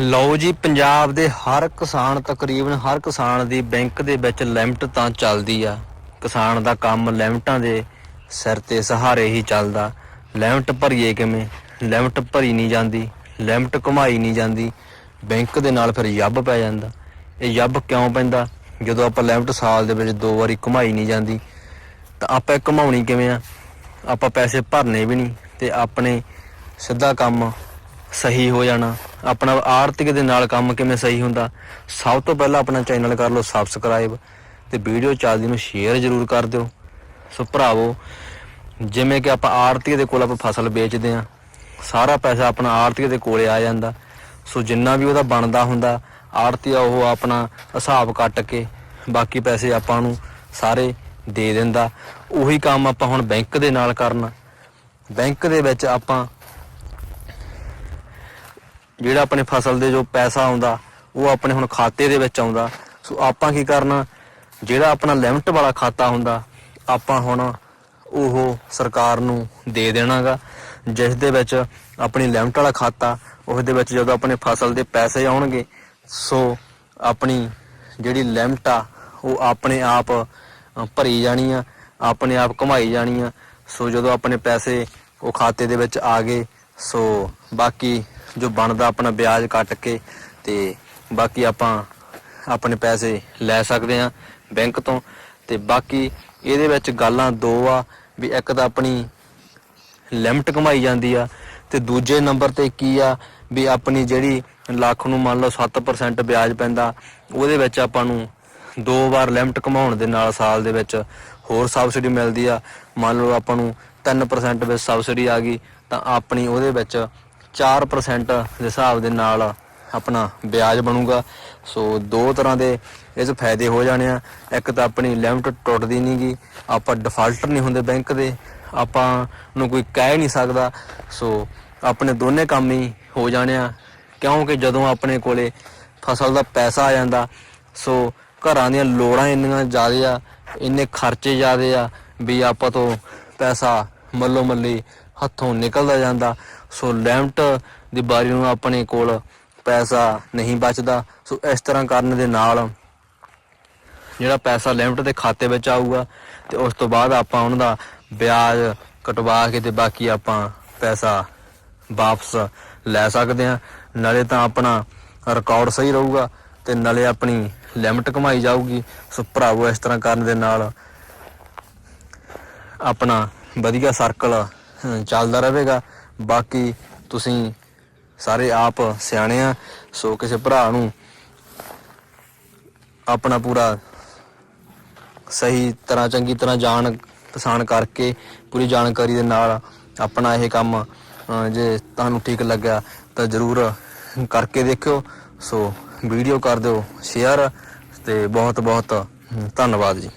ਲਓ ਜੀ, ਪੰਜਾਬ ਦੇ ਹਰ ਕਿਸਾਨ ਤਕਰੀਬਨ ਹਰ ਕਿਸਾਨ ਦੀ ਬੈਂਕ ਦੇ ਵਿੱਚ ਲਿਮਟ ਤਾਂ ਚੱਲਦੀ ਆ। ਕਿਸਾਨ ਦਾ ਕੰਮ ਲਿਮਟਾਂ ਦੇ ਸਿਰ ਤੇ ਸਹਾਰੇ ਹੀ ਚੱਲਦਾ। ਲਿਮਟ ਭਰੀਏ ਕਿਵੇਂ? ਲਿਮਟ ਭਰੀ ਨਹੀਂ ਜਾਂਦੀ, ਲਿਮਟ ਕਮਾਈ ਨਹੀਂ ਜਾਂਦੀ। ਬੈਂਕ ਦੇ ਨਾਲ ਫਿਰ ਯੱਬ ਪੈ ਜਾਂਦਾ। ਇਹ ਯੱਬ ਕਿਉਂ ਪੈਂਦਾ? ਜਦੋਂ ਆਪਾਂ ਲਿਮਟ ਸਾਲ ਦੇ ਵਿੱਚ ਦੋ ਵਾਰੀ ਕਮਾਈ ਨਹੀਂ ਜਾਂਦੀ, ਤਾਂ ਆਪਾਂ ਇਹ ਕਮਾਉਣੀ ਕਿਵੇਂ ਆ? ਆਪਾਂ ਪੈਸੇ ਭਰਨੇ ਵੀ ਨਹੀਂ ਤੇ ਆਪਣੇ ਸਿੱਧਾ ਕੰਮ ਸਹੀ ਹੋ ਜਾਣਾ। ਆਪਣਾ ਆਰਥਿਕ ਦੇ ਨਾਲ ਕੰਮ ਕਿਵੇਂ ਸਹੀ ਹੁੰਦਾ, ਸਭ ਤੋਂ ਪਹਿਲਾਂ ਆਪਣਾ ਚੈਨਲ ਕਰ ਲਓ ਸਬਸਕ੍ਰਾਈਬ ਤੇ ਵੀਡੀਓ ਚੱਲਦੀ ਨੂੰ ਸ਼ੇਅਰ ਜ਼ਰੂਰ ਕਰ ਦਿਓ। ਸੋ ਭਰਾਵੋ, ਜਿਵੇਂ ਕਿ ਆਪਾਂ ਆਰਥਿਕ ਦੇ ਕੋਲ ਆਪਾਂ ਫਸਲ ਵੇਚਦੇ ਆ ਸਾਰਾ ਪੈਸਾ ਆਪਣਾ ਆਰਥਿਕ ਦੇ ਕੋਲੇ ਆ ਜਾਂਦਾ। ਸੋ ਜਿੰਨਾ ਵੀ ਉਹਦਾ ਬਣਦਾ ਹੁੰਦਾ ਆੜਤੀ ਉਹ ਆਪਣਾ ਹਿਸਾਬ ਕੱਟ ਕੇ ਬਾਕੀ ਪੈਸੇ ਆਪਾਂ ਨੂੰ ਸਾਰੇ ਦੇ ਦਿੰਦਾ। ਉਹੀ ਕੰਮ ਆਪਾਂ ਹੁਣ ਬੈਂਕ ਦੇ ਨਾਲ ਕਰਨਾ। ਬੈਂਕ ਦੇ ਵਿੱਚ ਆਪਾਂ ਜਿਹੜਾ ਆਪਣੇ ਫਸਲ ਦੇ ਜੋ ਪੈਸਾ ਆਉਂਦਾ, ਉਹ ਆਪਣੇ ਹੁਣ ਖਾਤੇ ਦੇ ਵਿੱਚ ਆਉਂਦਾ। ਸੋ ਆਪਾਂ ਕੀ ਕਰਨਾ? ਜਿਹੜਾ ਆਪਣਾ ਲਿਮਟ ਵਾਲਾ ਖਾਤਾ ਹੁੰਦਾ, ਆਪਾਂ ਹੁਣ ਉਹ ਸਰਕਾਰ ਨੂੰ ਦੇ ਦੇਣਾਗਾ, ਜਿਸ ਦੇ ਵਿੱਚ ਆਪਣੀ ਲਿਮਟ ਵਾਲਾ ਖਾਤਾ, ਉਸ ਦੇ ਵਿੱਚ ਜਦੋਂ ਆਪਣੇ ਫਸਲ ਦੇ ਪੈਸੇ ਆਉਣਗੇ, ਸੋ ਆਪਣੀ ਜਿਹੜੀ ਲਿਮਟ ਆ, ਉਹ ਆਪਣੇ ਆਪ ਭਰੀ ਜਾਣੀ ਆ, ਆਪਣੇ ਆਪ ਕਮਾਈ ਜਾਣੀ ਆ। ਸੋ ਜਦੋਂ ਆਪਣੇ ਪੈਸੇ ਉਹ ਖਾਤੇ ਦੇ ਵਿੱਚ ਆ ਗਏ, ਸੋ ਬਾਕੀ ਜੋ ਬਣਦਾ ਆਪਣਾ ਵਿਆਜ ਕੱਟ ਕੇ ਤੇ ਬਾਕੀ ਆਪਾਂ ਆਪਣੇ ਪੈਸੇ ਲੈ ਸਕਦੇ ਆ ਬੈਂਕ ਤੋਂ। ਤੇ ਬਾਕੀ ਇਹਦੇ ਵਿੱਚ ਗੱਲਾਂ ਦੋ ਆ ਵੀ ਇੱਕ ਤਾਂ ਆਪਣੀ ਲਿਮਟ ਕਮਾਈ ਜਾਂਦੀ ਆ ਤੇ ਦੂਜੇ ਨੰਬਰ ਤੇ ਕੀ ਆ ਵੀ ਆਪਣੀ ਜਿਹੜੀ ਲੱਖ ਨੂੰ ਮੰਨ ਲਓ 7% ਵਿਆਜ ਪੈਂਦਾ, ਉਹਦੇ ਵਿੱਚ ਆਪਾਂ ਨੂੰ ਦੋ ਵਾਰ ਲਿਮਟ ਕਮਾਉਣ ਦੇ ਨਾਲ ਸਾਲ ਦੇ ਵਿੱਚ ਹੋਰ ਸਬਸਿਡੀ ਮਿਲਦੀ ਆ। ਮੰਨ ਲਓ ਆਪਾਂ ਨੂੰ 3% ਵਿੱਚ ਸਬਸਿਡੀ ਆ ਗਈ, ਤਾਂ ਆਪਣੀ ਉਹਦੇ ਵਿੱਚ 4% ਦੇ ਹਿਸਾਬ ਦੇ ਨਾਲ ਆਪਣਾ ਵਿਆਜ ਬਣੂਗਾ। ਸੋ ਦੋ ਤਰ੍ਹਾਂ ਦੇ ਇਸ ਫਾਇਦੇ ਹੋ ਜਾਣੇ ਆ। ਇੱਕ ਤਾਂ ਆਪਣੀ ਲਿਮਟ ਟੁੱਟਦੀ ਨਹੀਂਗੀ ਆਪਾਂ ਡਿਫਾਲਟਰ ਨਹੀਂ ਹੁੰਦੇ ਬੈਂਕ ਦੇ। ਆਪਾਂ ਨੂੰ ਕੋਈ ਕਹਿ ਨਹੀਂ ਸਕਦਾ। ਸੋ ਆਪਣੇ ਦੋਨੇ ਕੰਮ ਹੀ ਹੋ ਜਾਣੇ ਆ। ਕਿਉਂਕਿ ਜਦੋਂ ਆਪਣੇ ਕੋਲੇ ਫਸਲ ਦਾ ਪੈਸਾ ਆ ਜਾਂਦਾ, ਸੋ ਘਰਾਂ ਦੀਆਂ ਲੋੜਾਂ ਇੰਨੀਆਂ ਜ਼ਿਆਦਾ ਆ, ਇੰਨੇ ਖਰਚੇ ਜ਼ਿਆਦਾ ਆ, ਵੀ ਆਪਾਂ ਤੋਂ ਪੈਸਾ ਮੱਲੋ ਮੱਲੀ ਹੱਥੋਂ ਨਿਕਲਦਾ ਜਾਂਦਾ। ਸੋ ਲੈਮਟ ਦੀ ਬਾਰੀ ਨੂੰ ਆਪਣੇ ਕੋਲ ਪੈਸਾ ਨਹੀਂ ਬਚਦਾ। ਸੋ ਇਸ ਤਰ੍ਹਾਂ ਕਰਨ ਦੇ ਨਾਲ ਜਿਹੜਾ ਪੈਸਾ ਲਿਮਟ ਦੇ ਖਾਤੇ ਵਿੱਚ ਆਊਗਾ ਤੇ ਉਸ ਤੋਂ ਬਾਅਦ ਆਪਾਂ ਉਹਨਾਂ ਦਾ ਵਿਆਜ ਕਟਵਾ ਕੇ ਤੇ ਬਾਕੀ ਆਪਾਂ ਪੈਸਾ ਵਾਪਸ ਲੈ ਸਕਦੇ ਆ ਨਾਲੇ ਤਾਂ ਆਪਣਾ ਰਿਕਾਰਡ ਸਹੀ ਰਹੂਗਾ ਤੇ ਨਾਲੇ ਆਪਣੀ ਲਿਮਟ ਕਮਾਈ ਜਾਊਗੀ। ਸੋ ਭਰਾਵੋ, ਇਸ ਤਰ੍ਹਾਂ ਕਰਨ ਦੇ ਨਾਲ ਆਪਣਾ ਵਧੀਆ ਸਰਕਲ ਚੱਲਦਾ ਰਹੇਗਾ। ਬਾਕੀ ਤੁਸੀਂ ਸਾਰੇ ਆਪ ਸਿਆਣੇ ਆ, ਸੋ ਕਿਸੇ ਭਰਾ ਨੂੰ ਆਪਣਾ ਪੂਰਾ ਸਹੀ ਤਰ੍ਹਾਂ, ਚੰਗੀ ਤਰ੍ਹਾਂ ਜਾਣ, ਪਛਾਣ ਕਰਕੇ, ਪੂਰੀ ਜਾਣਕਾਰੀ ਦੇ ਨਾਲ ਆਪਣਾ ਇਹ ਕੰਮ ਜੇ ਤੁਹਾਨੂੰ ਠੀਕ ਲੱਗਿਆ ਤਾਂ ਜਰੂਰ ਕਰਕੇ ਦੇਖਿਓ। ਸੋ ਵੀਡੀਓ ਕਰ ਦਿਓ, ਸ਼ੇਅਰ ਤੇ ਬਹੁਤ ਬਹੁਤ ਧੰਨਵਾਦ ਜੀ।